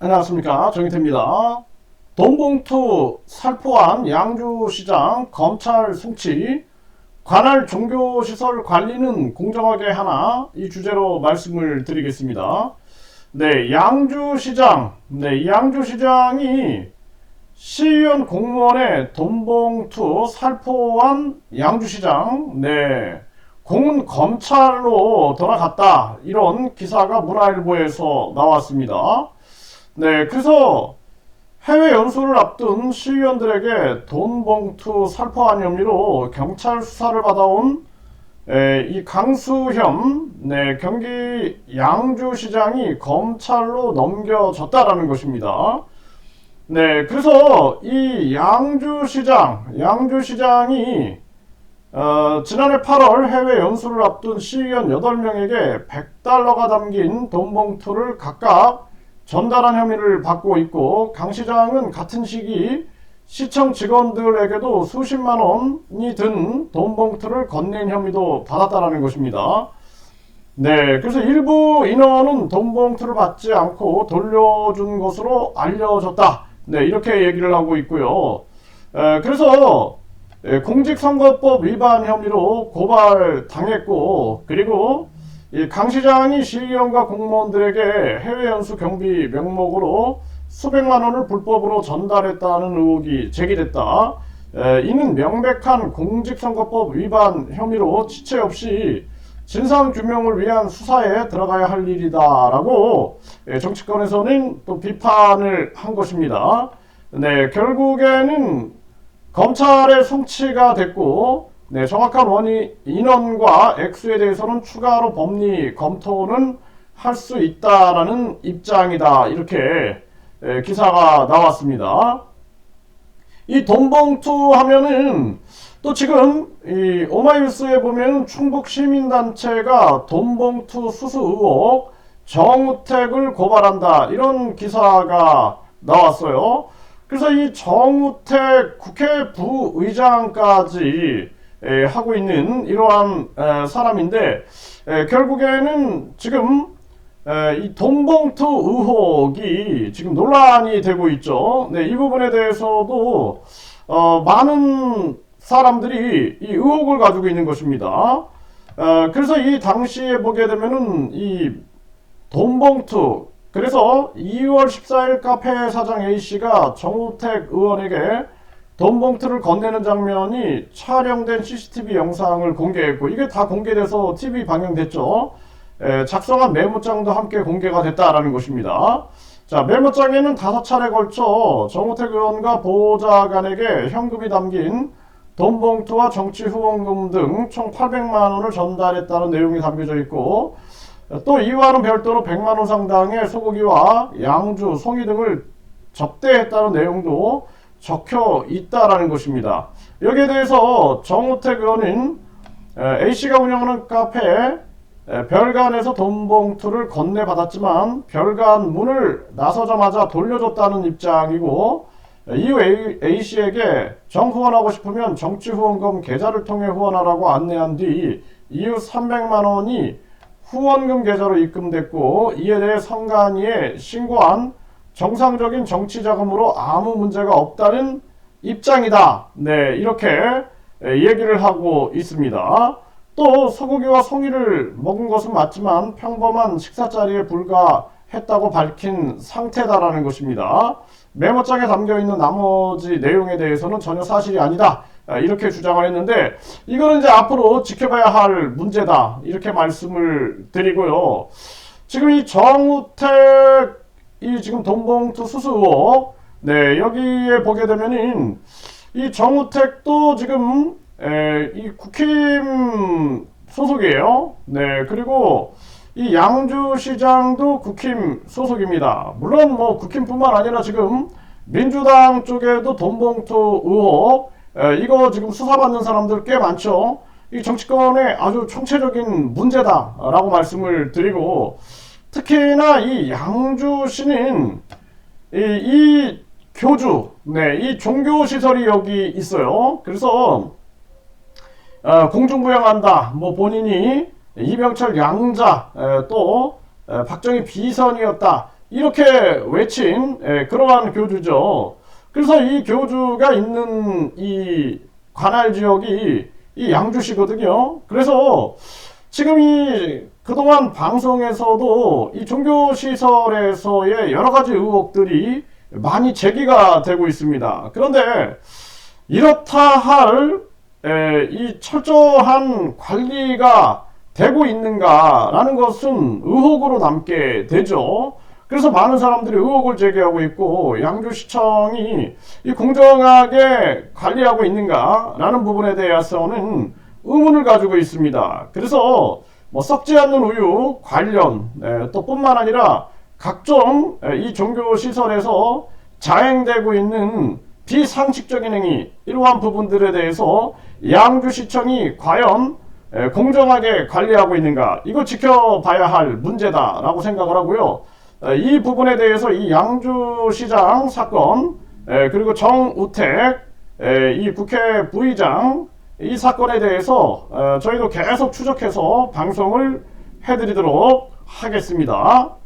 안녕하십니까 정희태입니다. 돈봉투 살포한 양주시장 검찰 송치 관할 종교시설 관리는 공정하게 하나 이 주제로 말씀을 드리겠습니다. 네, 양주시장, 네, 이 양주시장이 시의원 공무원의 돈봉투 살포한 양주시장, 네, 공은 검찰로 돌아갔다 이런 기사가 문화일보에서 나왔습니다. 네, 그래서 해외 연수를 앞둔 시의원들에게 돈 봉투 살포한 혐의로 경찰 수사를 받아온 에, 이 강수현 네, 경기 양주시장이 검찰로 넘겨졌다라는 것입니다. 네, 그래서 이 양주시장, 양주시장이 어, 지난해 8월 해외 연수를 앞둔 시의원 8명에게 100달러가 담긴 돈 봉투를 각각 전달한 혐의를 받고 있고 강 시장은 같은 시기 시청 직원들에게도 수십만 원이 든 돈 봉투를 건넨 혐의도 받았다라는 것입니다. 네, 그래서 일부 인원은 돈 봉투를 받지 않고 돌려준 것으로 알려졌다. 네, 이렇게 얘기를 하고 있고요. 에, 그래서 에, 공직선거법 위반 혐의로 고발 당했고 그리고 이 강 시장이 시의원과 공무원들에게 해외 연수 경비 명목으로 수백만 원을 불법으로 전달했다는 의혹이 제기됐다. 에, 이는 명백한 공직선거법 위반 혐의로 지체 없이 진상 규명을 위한 수사에 들어가야 할 일이다라고 에, 정치권에서는 또 비판을 한 것입니다. 네, 결국에는 검찰의 송치가 됐고 네, 정확한 원인 인원과 액수에 대해서는 추가로 법리 검토는 할 수 있다라는 입장이다. 이렇게 에, 기사가 나왔습니다. 이 돈봉투 하면은 또 지금 이 오마이뉴스에 보면 충북 시민단체가 돈봉투 수수 의혹 정우택을 고발한다 이런 기사가 나왔어요. 그래서 이 정우택 국회 부의장까지 에, 하고 있는 이러한 에, 사람인데 에, 결국에는 지금 이 돈봉투 의혹이 지금 논란이 되고 있죠. 네, 이 부분에 대해서도 어, 많은 사람들이 이 의혹을 가지고 있는 것입니다. 어, 그래서 이 당시에 보게 되면은 이 돈봉투 그래서 2월 14일 카페 사장 A씨가 정우택 의원에게 돈 봉투를 건네는 장면이 촬영된 CCTV 영상을 공개했고 이게 다 공개돼서 TV 방영됐죠. 에, 작성한 메모장도 함께 공개가 됐다라는 것입니다. 자 메모장에는 다섯 차례 걸쳐 정호택 의원과 보좌관에게 현금이 담긴 돈 봉투와 정치 후원금 등 총 800만 원을 전달했다는 내용이 담겨져 있고 또 이와는 별도로 100만 원 상당의 소고기와 양주, 송이 등을 접대했다는 내용도 적혀 있다라는 것입니다. 여기에 대해서 정우택 의원은 A씨가 운영하는 카페 별관에서 돈 봉투를 건네받았지만 별관 문을 나서자마자 돌려줬다는 입장이고 이후 A씨에게 정 후원하고 싶으면 정치 후원금 계좌를 통해 후원하라고 안내한 뒤 이후 300만 원이 후원금 계좌로 입금됐고 이에 대해 성관위에 신고한 정상적인 정치 자금으로 아무 문제가 없다는 입장이다. 네, 이렇게 얘기를 하고 있습니다. 또 소고기와 송이를 먹은 것은 맞지만 평범한 식사 자리에 불과했다고 밝힌 상태다라는 것입니다. 메모장에 담겨 있는 나머지 내용에 대해서는 전혀 사실이 아니다. 이렇게 주장을 했는데 이거는 이제 앞으로 지켜봐야 할 문제다. 이렇게 말씀을 드리고요. 지금 이 정우택 이 지금 돈봉투 수수 의혹 네 여기에 보게 되면은 이 정우택도 지금 에, 이 국힘 소속이에요. 네 그리고 이 양주시장도 국힘 소속입니다. 물론 뭐 국힘뿐만 아니라 지금 민주당 쪽에도 돈봉투 의혹 에, 이거 지금 수사받는 사람들 꽤 많죠. 이 정치권의 아주 총체적인 문제다라고 말씀을 드리고 특히나 이 양주시는 이, 이 교주, 네, 이 종교 시설이 여기 있어요. 그래서 어, 공중부양한다. 뭐 본인이 이병철 양자 에, 또 에, 박정희 비선이었다. 이렇게 외친 예, 그러한 교주죠. 그래서 이 교주가 있는 이 관할 지역이 이 양주시거든요. 그래서 지금 이 그동안 방송에서도 이 종교시설에서의 여러 가지 의혹들이 많이 제기가 되고 있습니다. 그런데 이렇다 할 이 철저한 관리가 되고 있는가라는 것은 의혹으로 남게 되죠. 그래서 많은 사람들이 의혹을 제기하고 있고 양주시청이 이 공정하게 관리하고 있는가라는 부분에 대해서는 의문을 가지고 있습니다. 그래서 뭐 썩지 않는 우유 관련 예, 또 뿐만 아니라 각종 예, 이 종교 시설에서 자행되고 있는 비상식적인 행위 이러한 부분들에 대해서 양주시청이 과연 예, 공정하게 관리하고 있는가 이거 지켜봐야 할 문제다라고 생각을 하고요. 에, 이 부분에 대해서 이 양주시장 사건 에, 그리고 정우택 에, 이 국회 부의장 이 사건에 대해서 어, 저희도 계속 추적해서 방송을 해드리도록 하겠습니다.